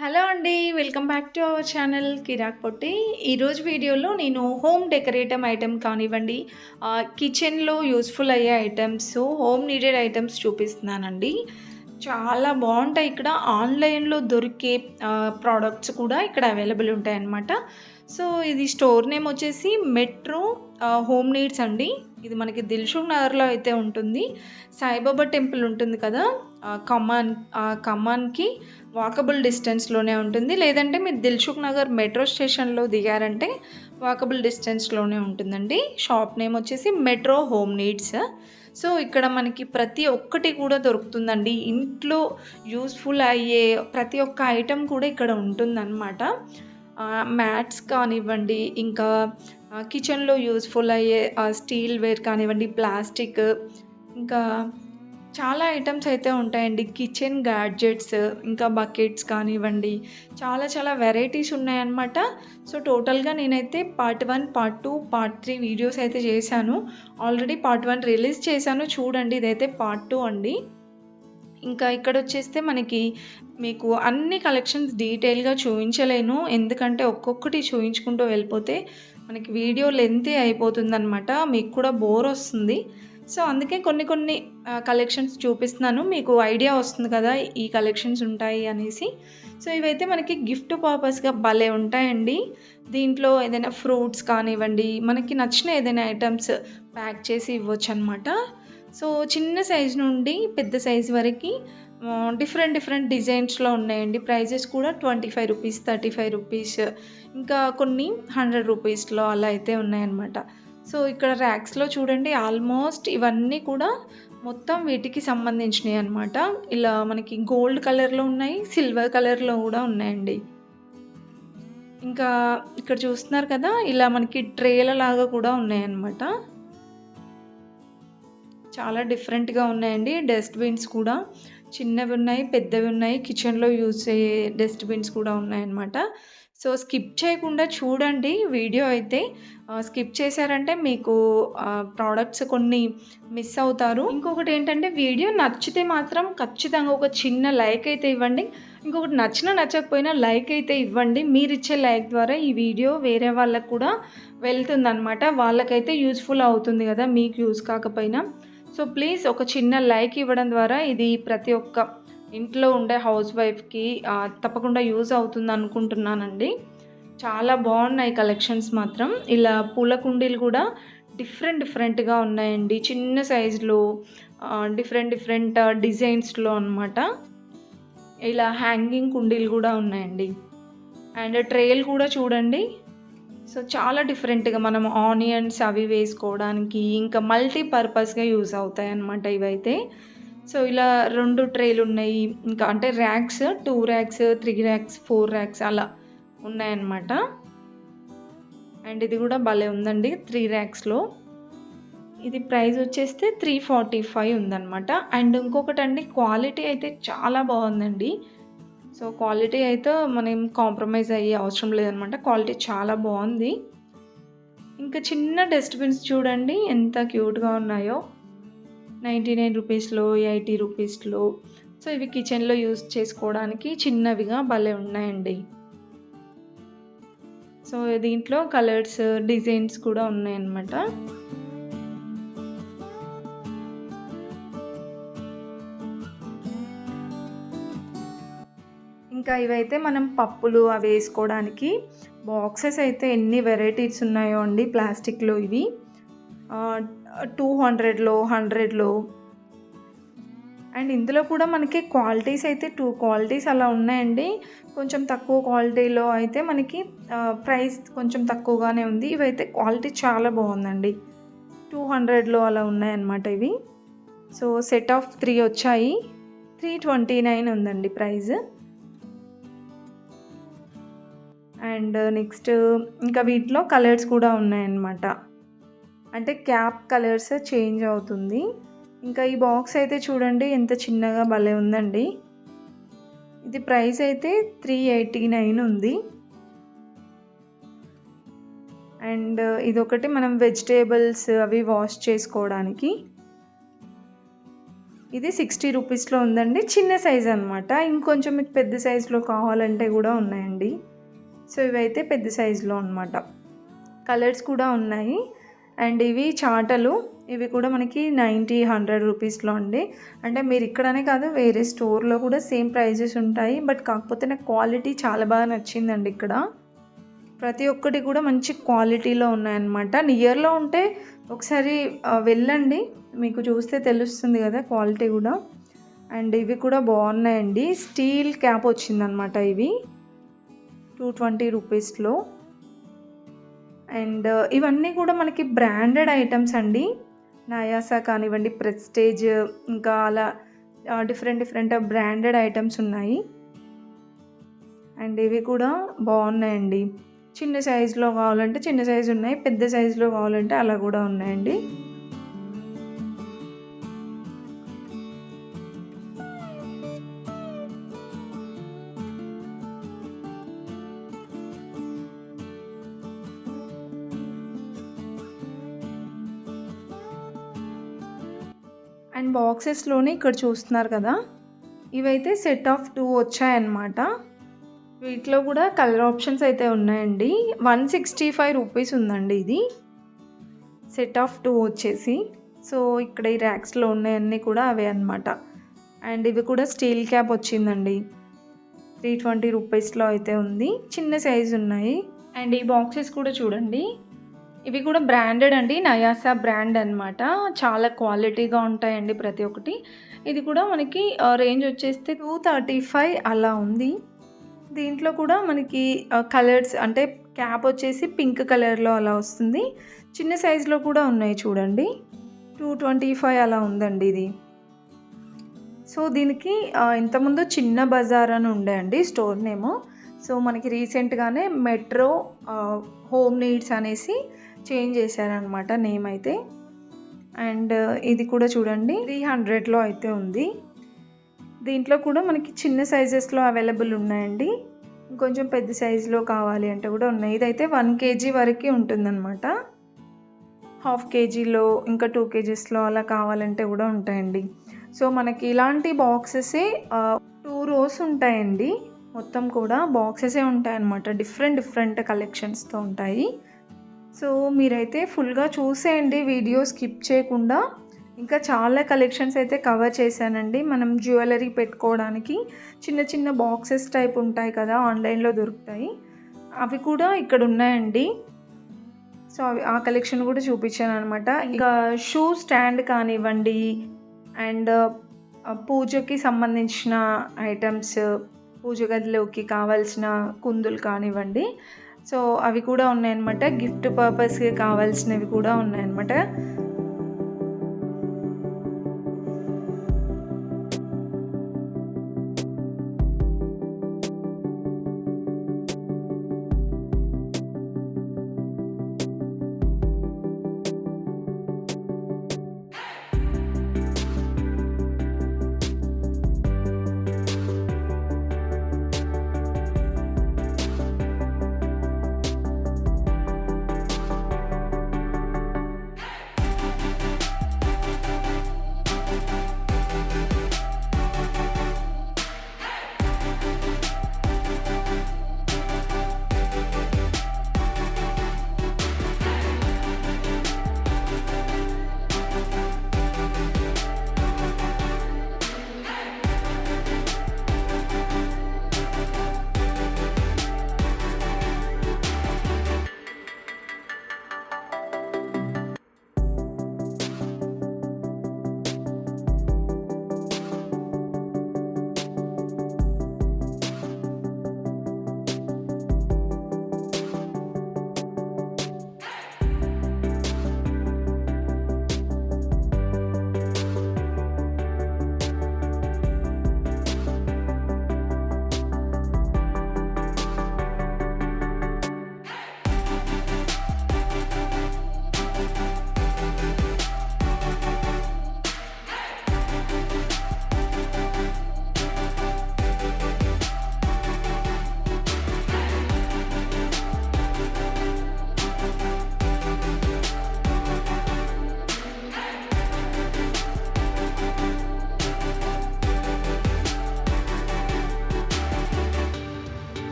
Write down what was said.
Hello అండి welcome back to our channel Kirak Potti. ఈరోజు వీడియోలో నేను హోమ్ డెకరేటివ్ ఐటెం కానివ్వండి కిచెన్లో యూస్ఫుల్ అయ్యే ఐటమ్స్ హోమ్ నీడెడ్ ఐటమ్స్ చూపిస్తున్నానండి. చాలా బాగుంటాయి ఇక్కడ. ఆన్లైన్లో దొరికే ప్రోడక్ట్స్ కూడా ఇక్కడ అవైలబుల్ ఉంటాయి అన్నమాట సో ఇది స్టోర్ నేమ్ వచ్చేసి మెట్రో హోమ్ నీడ్స్ అండి. ఇది మనకి దిల్షుక్ నగర్లో అయితే ఉంటుంది. సాయిబాబా టెంపుల్ ఉంటుంది కదా? ఆ ఖమ్మాన్ ఆ ఖమ్మాన్కి వాకబుల్ డిస్టెన్స్లోనే ఉంటుంది. లేదంటే మీరు దిల్షుక్ నగర్ మెట్రో స్టేషన్లో దిగారంటే వాకబుల్ డిస్టెన్స్లోనే ఉంటుందండి. షాప్ నేమ్ వచ్చేసి మెట్రో హోమ్ నీడ్స్. సో ఇక్కడ మనకి ప్రతి ఒక్కటి కూడా దొరుకుతుందండి. ఇంట్లో యూస్ఫుల్ అయ్యే ప్రతి ఒక్క ఐటెం కూడా ఇక్కడ ఉంటుందన్నమాట. మ్యాట్స్ కానివ్వండి ఇంకా కిచెన్లో యూస్ఫుల్ అయ్యే స్టీల్ వేర్ కానివ్వండి ప్లాస్టిక్ ఇంకా చాలా ఐటమ్స్ అయితే ఉంటాయండి. కిచెన్ గ్యాడ్జెట్స్ ఇంకా బకెట్స్ కానివ్వండి. చాలా చాలా వెరైటీస్ ఉన్నాయన్నమాట. సో టోటల్గా నేనైతే part one part two part three videos అయితే చేశాను. ఆల్రెడీ పార్ట్ వన్ రిలీజ్ చేశాను. చూడండి ఇదైతే పార్ట్ టూ అండి. ఇంకా ఇక్కడ వచ్చేస్తే మనకి మీకు అన్ని కలెక్షన్స్ డీటెయిల్గా చూపించలేను. ఎందుకంటే ఒక్కొక్కటి చూపించుకుంటూ వెళ్ళిపోతే మనకి వీడియో లెంత్ అయిపోతుందనమాట మీకు కూడా బోర్ వస్తుంది. సో అందుకే కొన్ని కొన్ని కలెక్షన్స్ చూపిస్తున్నాను. మీకు ఐడియా వస్తుంది కదా ఈ కలెక్షన్స్ ఉంటాయి అనేసి. సో ఇవైతే మనకి గిఫ్ట్ పర్పస్గా భలే ఉంటాయండి. దీంట్లో ఏదైనా ఫ్రూట్స్ కానివ్వండి మనకి నచ్చిన ఏదైనా ఐటమ్స్ ప్యాక్ చేసి ఇవ్వచ్చు అనమాట సో చిన్న సైజు నుండి పెద్ద సైజు వరకు డిఫరెంట్ డిఫరెంట్ డిజైన్స్లో ఉన్నాయండి. ప్రైజెస్ కూడా twenty five rupees thirty five rupees ఇంకా కొన్ని హండ్రెడ్ రూపీస్లో అలా అయితే ఉన్నాయన్నమాట. సో ఇక్కడ ర్యాక్స్లో చూడండి ఆల్మోస్ట్ ఇవన్నీ కూడా మొత్తం వీటికి సంబంధించినవి అనమాట ఇలా మనకి గోల్డ్ కలర్లో ఉన్నాయి సిల్వర్ కలర్లో కూడా ఉన్నాయండి. ఇంకా ఇక్కడ చూస్తున్నారు కదా ఇలా మనకి ట్రేల లాగా కూడా ఉన్నాయన్నమాట. చాలా డిఫరెంట్గా ఉన్నాయండి డస్ట్బిన్స్ కూడా. చిన్నవి ఉన్నాయి పెద్దవి ఉన్నాయి. కిచెన్లో యూజ్ అయ్యే డస్ట్బిన్స్ కూడా ఉన్నాయన్నమాట. సో స్కిప్ చేయకుండా చూడండి వీడియో అయితే. స్కిప్ చేశారంటే మీకు ప్రోడక్ట్స్ కొన్ని మిస్ అవుతారు. ఇంకొకటి ఏంటంటే వీడియో నచ్చితే మాత్రం ఖచ్చితంగా ఒక చిన్న లైక్ అయితే ఇవ్వండి. ఇంకొకటి నచ్చినా నచ్చకపోయినా లైక్ అయితే ఇవ్వండి. మీరు ఇచ్చే లైక్ ద్వారా ఈ వీడియో వేరే వాళ్ళకు కూడా వెళ్తుందనమాట వాళ్ళకైతే యూజ్ఫుల్ అవుతుంది కదా మీకు యూజ్ కాకపోయినా. సో ప్లీజ్ ఒక చిన్న లైక్ ఇవ్వడం ద్వారా ఇది ప్రతి ఒక్క ఇంట్లో ఉండే హౌస్ వైఫ్కి తప్పకుండా యూజ్ అవుతుంది అనుకుంటున్నానండి. చాలా బాగున్నాయి కలెక్షన్స్ మాత్రం. ఇలా పూల కుండీలు కూడా డిఫరెంట్ డిఫరెంట్గా ఉన్నాయండి. చిన్న సైజులో డిఫరెంట్ డిఫరెంట్ డిజైన్స్లో అనమాట ఇలా హ్యాంగింగ్ కుండీలు కూడా ఉన్నాయండి. అండ్ ట్రేలు కూడా చూడండి. సో చాలా డిఫరెంట్గా మనం ఆనియన్స్ అవి వేసుకోవడానికి ఇంకా మల్టీ పర్పస్గా యూజ్ అవుతాయి అన్నమాట ఇవైతే. సో ఇలా రెండు ట్రేలు ఉన్నాయి. ఇంకా అంటే racks two racks three racks four racks అలా ఉన్నాయన్నమాట అండ్ ఇది కూడా భలే ఉందండి త్రీ ర్యాక్స్లో. ఇది ప్రైస్ వచ్చేస్తే త్రీ ఫార్టీ ఫైవ్ ఉందన్నమాట. అండ్ ఇంకొకటి అండి క్వాలిటీ అయితే చాలా బాగుందండి. సో క్వాలిటీ అయితే మనం కాంప్రమైజ్ అయ్యే అవసరం లేదనమాట. క్వాలిటీ చాలా బాగుంది. ఇంకా చిన్న డస్ట్బిన్స్ చూడండి ఎంత క్యూట్గా ఉన్నాయో. నైంటీ నైన్ రూపీస్లో ఎయిటీ రూపీస్లో. సో ఇవి కిచెన్లో యూజ్ చేసుకోవడానికి చిన్నవిగా భలే ఉన్నాయండి. సో దీంట్లో కలర్స్ డిజైన్స్ కూడా ఉన్నాయన్నమాట. ఇంకా ఇవైతే మనం పప్పులు అవి వేసుకోవడానికి బాక్సెస్ అయితే ఎన్ని వెరైటీస్ ఉన్నాయో అండి ప్లాస్టిక్లో ఇవి. టూ హండ్రెడ్లో హండ్రెడ్లో. అండ్ ఇందులో కూడా మనకి క్వాలిటీస్ అయితే టూ క్వాలిటీస్ అలా ఉన్నాయండి. కొంచెం తక్కువ క్వాలిటీలో అయితే మనకి ప్రైస్ కొంచెం తక్కువగానే ఉంది. ఇవైతే క్వాలిటీ చాలా బాగుందండి. టూ హండ్రెడ్లో అలా ఉన్నాయన్నమాట ఇవి. సో సెట్ ఆఫ్ త్రీ వచ్చాయి. త్రీ ట్వంటీ నైన్ ఉందండి ప్రైస్. అండ్ నెక్స్ట్ ఇంకా వీటిలో కలర్స్ కూడా ఉన్నాయన్నమాట. అంటే క్యాప్ కలర్స్ చేంజ్ అవుతుంది. ఇంకా ఈ బాక్స్ అయితే చూడండి ఎంత చిన్నగా భలే ఉందండి. ఇది ప్రైస్ అయితే త్రీ ఎయిటీ నైన్ ఉంది. అండ్ ఇదొకటి మనం వెజిటేబుల్స్ అవి వాష్ చేసుకోవడానికి. ఇది సిక్స్టీ రూపీస్లో ఉందండి. చిన్న సైజ్ అనమాట ఇంకొంచెం మీకు పెద్ద సైజులో కావాలంటే కూడా ఉన్నాయండి. సో ఇవైతే పెద్ద సైజులో అనమాట కలర్స్ కూడా ఉన్నాయి. అండ్ ఇవి చాటలు. ఇవి కూడా మనకి నైంటీ హండ్రెడ్ రూపీస్లో అండి. అంటే మీరు ఇక్కడనే కాదు వేరే స్టోర్లో కూడా సేమ్ ప్రైజెస్ ఉంటాయి. బట్ కాకపోతే నాకు క్వాలిటీ చాలా బాగా నచ్చిందండి ఇక్కడ. ప్రతి ఒక్కటి కూడా మంచి క్వాలిటీలో ఉన్నాయన్నమాట. నియర్లో ఉంటే ఒకసారి వెళ్ళండి. మీకు చూస్తే తెలుస్తుంది కదా క్వాలిటీ కూడా. అండ్ ఇవి కూడా బాగున్నాయండి. స్టీల్ క్యాప్ వచ్చిందనమాట ఇవి. టూ ట్వంటీ రూపీస్లో అండ్ ఇవన్నీ కూడా మనకి బ్రాండెడ్ ఐటమ్స్ అండి. నయాసా కానివ్వండి ప్రెస్టేజ్ ఇంకా అలా డిఫరెంట్ డిఫరెంట్ బ్రాండెడ్ ఐటమ్స్ ఉన్నాయి. అండ్ ఇవి కూడా బాగున్నాయండి. చిన్న సైజులో కావాలంటే చిన్న సైజు ఉన్నాయి పెద్ద సైజులో కావాలంటే అలా కూడా ఉన్నాయండి. బాక్సెస్లోనే ఇక్కడ చూస్తున్నారు కదా. ఇవైతే సెట్ ఆఫ్ టూ వచ్చాయన్నమాట. వీటిలో కూడా కలర్ ఆప్షన్స్ అయితే ఉన్నాయండి. వన్ సిక్స్టీ ఫైవ్ రూపీస్ ఉందండి ఇది. సెట్ ఆఫ్ టూ వచ్చేసి. సో ఇక్కడ ఈ ర్యాక్స్లో ఉన్నాయన్నీ కూడా అవే అనమాట అండ్ ఇవి కూడా స్టీల్ క్యాప్ వచ్చిందండి. త్రీ ట్వంటీ రూపీస్లో అయితే ఉంది. చిన్న సైజు ఉన్నాయి. అండ్ ఈ బాక్సెస్ కూడా చూడండి. ఇవి కూడా బ్రాండెడ్ అండి. నయాసా బ్రాండ్ అన్నమాట. చాలా క్వాలిటీగా ఉంటాయండి ప్రతి ఒక్కటి. ఇది కూడా మనకి రేంజ్ వచ్చేస్తే టూ థర్టీ ఫైవ్ అలా ఉంది. దీంట్లో కూడా మనకి కలర్స్ అంటే క్యాప్ వచ్చేసి పింక్ కలర్లో అలా వస్తుంది. చిన్న సైజులో కూడా ఉన్నాయి చూడండి. టూ ట్వంటీ ఫైవ్ అలా ఉందండి ఇది. సో దీనికి ఇంతకుముందు చిన్న బజార్ అని ఉండే అండి స్టోర్ నేమ్. సో మనకి రీసెంట్గానే మెట్రో హోమ్ నీడ్స్ అనేసి చేంజ్ చేశారనమాట నేమ్ అయితే. అండ్ uh, ఇది కూడా చూడండి త్రీ హండ్రెడ్లో అయితే ఉంది. దీంట్లో కూడా మనకి చిన్న సైజెస్లో అవైలబుల్ ఉన్నాయండి. ఇంకొంచెం పెద్ద సైజులో కావాలి అంటే కూడా ఉన్నాయి. ఇదైతే వన్ కేజీ వరకు ఉంటుందన్నమాట. హాఫ్ కేజీలో ఇంకా టూ కేజీస్లో అలా కావాలంటే కూడా ఉంటాయండి. సో మనకి ఇలాంటి బాక్సెసే టూ రోస్ ఉంటాయండి. మొత్తం కూడా బాక్సెసే ఉంటాయన్నమాట. డిఫరెంట్ డిఫరెంట్ కలెక్షన్స్తో ఉంటాయి. సో మీరైతే ఫుల్గా చూసేయండి వీడియో స్కిప్ చేయకుండా. ఇంకా చాలా కలెక్షన్స్ అయితే కవర్ చేశానండి. మనం జ్యువెలరీ పెట్టుకోవడానికి చిన్న చిన్న బాక్సెస్ టైప్ ఉంటాయి కదా ఆన్లైన్లో దొరుకుతాయి. అవి కూడా ఇక్కడ ఉన్నాయండి. సో అవి ఆ కలెక్షన్ కూడా చూపించాను అనమాట ఇంకా షూ స్టాండ్ కానివ్వండి అండ్ పూజకి సంబంధించిన ఐటమ్స్ పూజ గదిలోకి కావాల్సిన కుందులు కానివ్వండి. సో అవి కూడా ఉన్నాయన్నమాట. గిఫ్ట్ పర్పస్కి కావాల్సినవి కూడా ఉన్నాయన్నమాట.